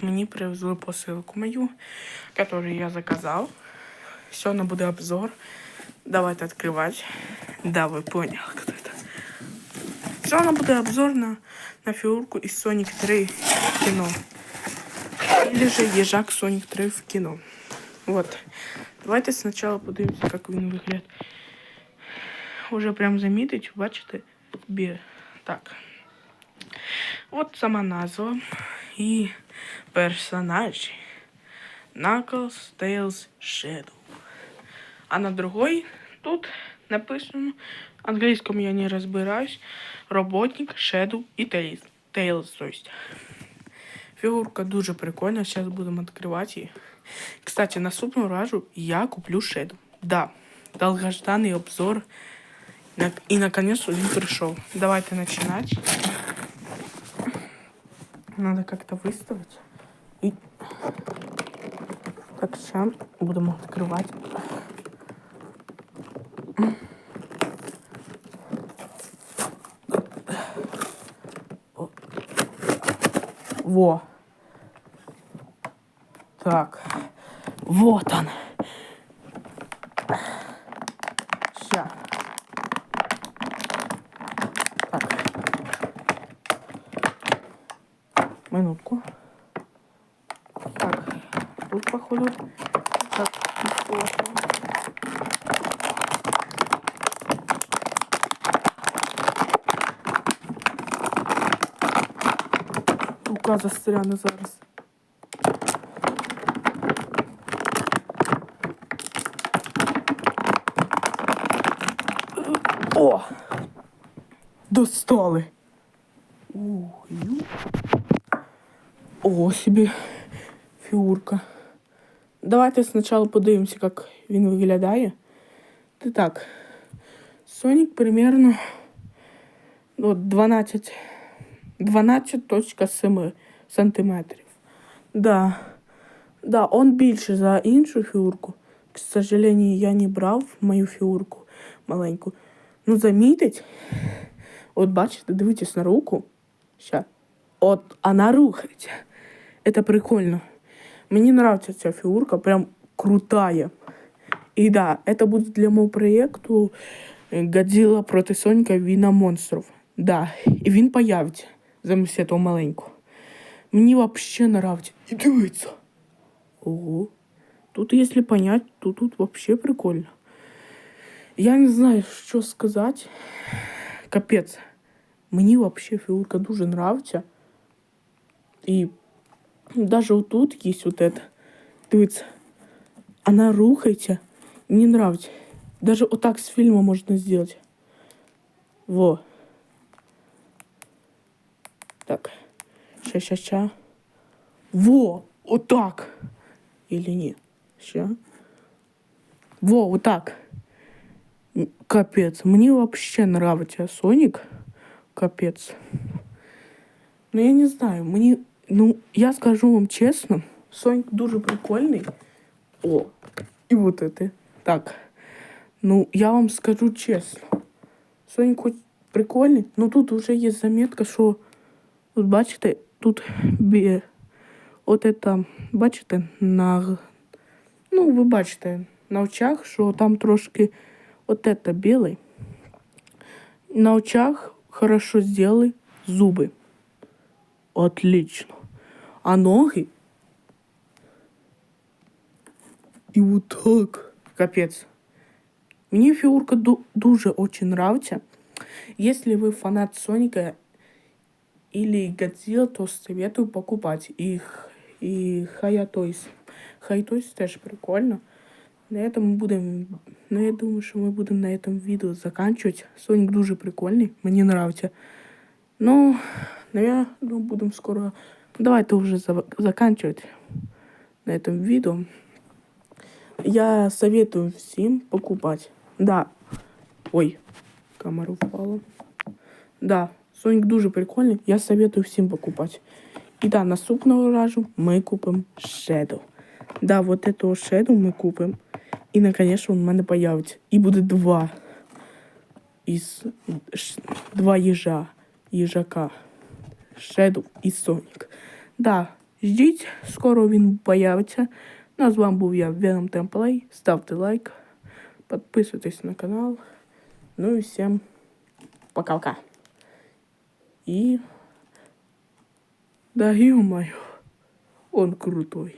мені привезли посилку мою, которую я заказал. Сьогодні буде обзор. Давайте відкривати. Да, ви поняли, хто це. Сьогодні буде обзор на, на фігурку із Sonic 3 в кино. Или же Ежак Sonic 3 в кино. Вот. Давайте спочатку подивимося, як він виглядає. Уже прям замітить, бачите? Бі. Так. От сама назва. І персонажі. Knuckles, Tails, Shadow. А на другой тут написано, английском я не разбираюсь, работник, Shadow и Tails. Tails, то. Фігурка дуже прикольна, зараз будемо відкривати її. Кстати, наступного разу я куплю Shadow. Да, долгожданный обзор. И наконец он пришел. Давайте начинать. Надо как-то выставить. И... Так, сейчас будем открывать. Во. Так. Вот он. Сейчас. Так. Минутку. Так. Тут, походу. Так. Рука застряне зараз. О! Достали. Ой. О, собі фігурка. Давайте спочатку подивимося, як він виглядає. Це так. Сонік примерно ну, 12 12.7 сантиметрів. Да. Да, он більше за іншу фігурку. К сожалению, я не брав мою фігурку маленьку. Ну, замітить. От бачите, дивитесь на руку. Ща. От вона рухається. Это прикольно. Мені нравится ця фігурка, прям крутая. І да, это буде для мого проєкту Годзilla проти Сонька Війна монстрів. Да, і він появиться замість того маленького. Мені вообще нравится. І дивиться. Ого. Тут, если понять, то тут вообще прикольно. Я не знаю, що сказати. Капець. Мені вообще фігурка дуже нравится. І даже вот тут есть вот это. Дивіться. Она рухається. Мне нравится. Даже вот так с фильма можно сделать. Во. Так. Ща, ща, ща. Во! Вот так. Или нет? Ща. Во, вот так. М, Капец. Мне вообще нравится Соник. Капец. Ну, я не знаю, мені. Ну, я скажу вам чесно, Соник дуже прикольний. О, і вот это. Так. Ну, я вам скажу чесно. Соник хоч прикольний, но тут вже є заметка, що. От бачите, тут бі... От это, бачите, на. Ну, ви бачите, на очах, що там трошки от это білий. На очах хорошо сделали зуби. Отлично. А ноги? И вот так. Капец. Мне фигурка ду- дуже очень нравится. Если вы фанат Соника или Годзилла, то советую покупать их. И Хаятойс. Хаятойс теж прикольно. На этом мы будем... Ну, я думаю, что мы будем на этом видео заканчивать. Соник дуже прикольный, мне нравится. Ну, наверное, будем скоро Давайте уже за- заканчивать на этом видео. Я советую всем покупать. Да. Ой, камера упала. Да, Соник дуже прикольний. Я советую всім покупати. І да, наступного разу ми купимо Shadow. Да, вот этого Shadow ми купимо. І наконец він в мене появиться. І буде два. Із ш- два їжа. Їжака. Shadow і Sonic. Да, Ждіть, скоро він появиться. Ну, а з вами був я, Venom Templay. Ставте лайк, підписуйтесь на канал. Ну і всім пока-пока. И... Да ё-моё, он крутой.